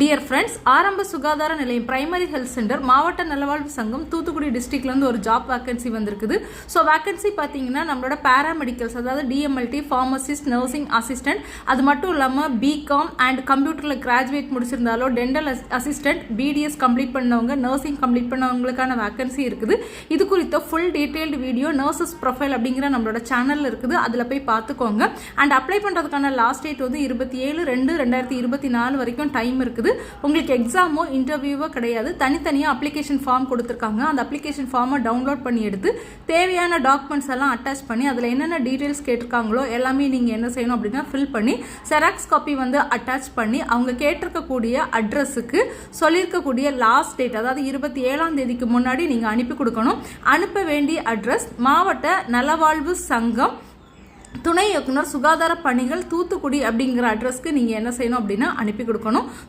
Dear friends ஆரம்ப சுகாதார நிலையம் பிரைமரி ஹெல்த் சென்டர் மாவட்ட நலவாழ்வு சங்கம் தூத்துக்குடி டிஸ்ட்ரிக்ட்லேருந்து ஒரு ஜாப் வேக்கன்சி வந்திருக்குது. ஸோ வேக்கன்சி பார்த்தீங்கன்னா நம்மளோட பேராமெடிக்கல்ஸ் அதாவது டிஎம்எல்டி ஃபார்மசிஸ்ட் நர்சிங் அசிஸ்டன்ட் அது மட்டும் இல்லாமல் பிகாம் அண்ட் கம்ப்யூட்டரில் கிராஜுவேட் முடிச்சிருந்தாலோ டென்டல் அசிஸ்டன்ட் பிடிஎஸ் கம்ப்ளீட் பண்ணவங்க நர்சிங் கம்ப்ளீட் பண்ணவங்களுக்கான வேக்கன்சி இருக்குது. இது குறித்த full detailed video nurses profile அப்படிங்கிற நம்மளோட சேனலில் இருக்குது. அதில் போய் பார்த்துக்கோங்க அண்ட் அப்ளை பண்ணுறதுக்கான லாஸ்ட் டேட் வந்து இருபத்தி ஏழு ரெண்டு ரெண்டாயிரத்தி இருபத்தி நாலு வரைக்கும் டைம் இருக்குது. உங்களுக்கு எக்ஸாமோ இன்டர்வியூவோ கிடையாது. தனித்தனியாக அப்ளிகேஷன் ஃபார்ம் கொடுத்துருக்காங்க. அந்த அப்ளிகேஷன் ஃபார்மை டவுன்லோட் பண்ணி எடுத்து தேவையான டாக்குமெண்ட்ஸ் எல்லாம் அட்டாச் பண்ணி அதில் என்னென்ன டீட்டெயில்ஸ் கேட்டிருக்காங்களோ எல்லாமே நீங்கள் என்ன செய்யணும் அப்படின்னா ஃபில் பண்ணி செராக்ஸ் காப்பி வந்து அட்டாச் பண்ணி அவங்க கேட்டிருக்கக்கூடிய அட்ரஸுக்கு சொல்லியிருக்கக்கூடிய லாஸ்ட் டேட் அதாவது இருபத்தி ஏழாம் தேதிக்கு முன்னாடி நீங்கள் அனுப்பி கொடுக்கணும். அனுப்ப வேண்டிய அட்ரஸ் மாவட்ட நலவாழ்வு சங்கம் துணை இயக்குனர் சுகாதார பணிகள் தூத்துக்குடி அப்படிங்கிற அட்ரஸ்க்கு நீங்கள் என்ன செய்யணும் அப்படின்னா அனுப்பி கொடுக்கணும்.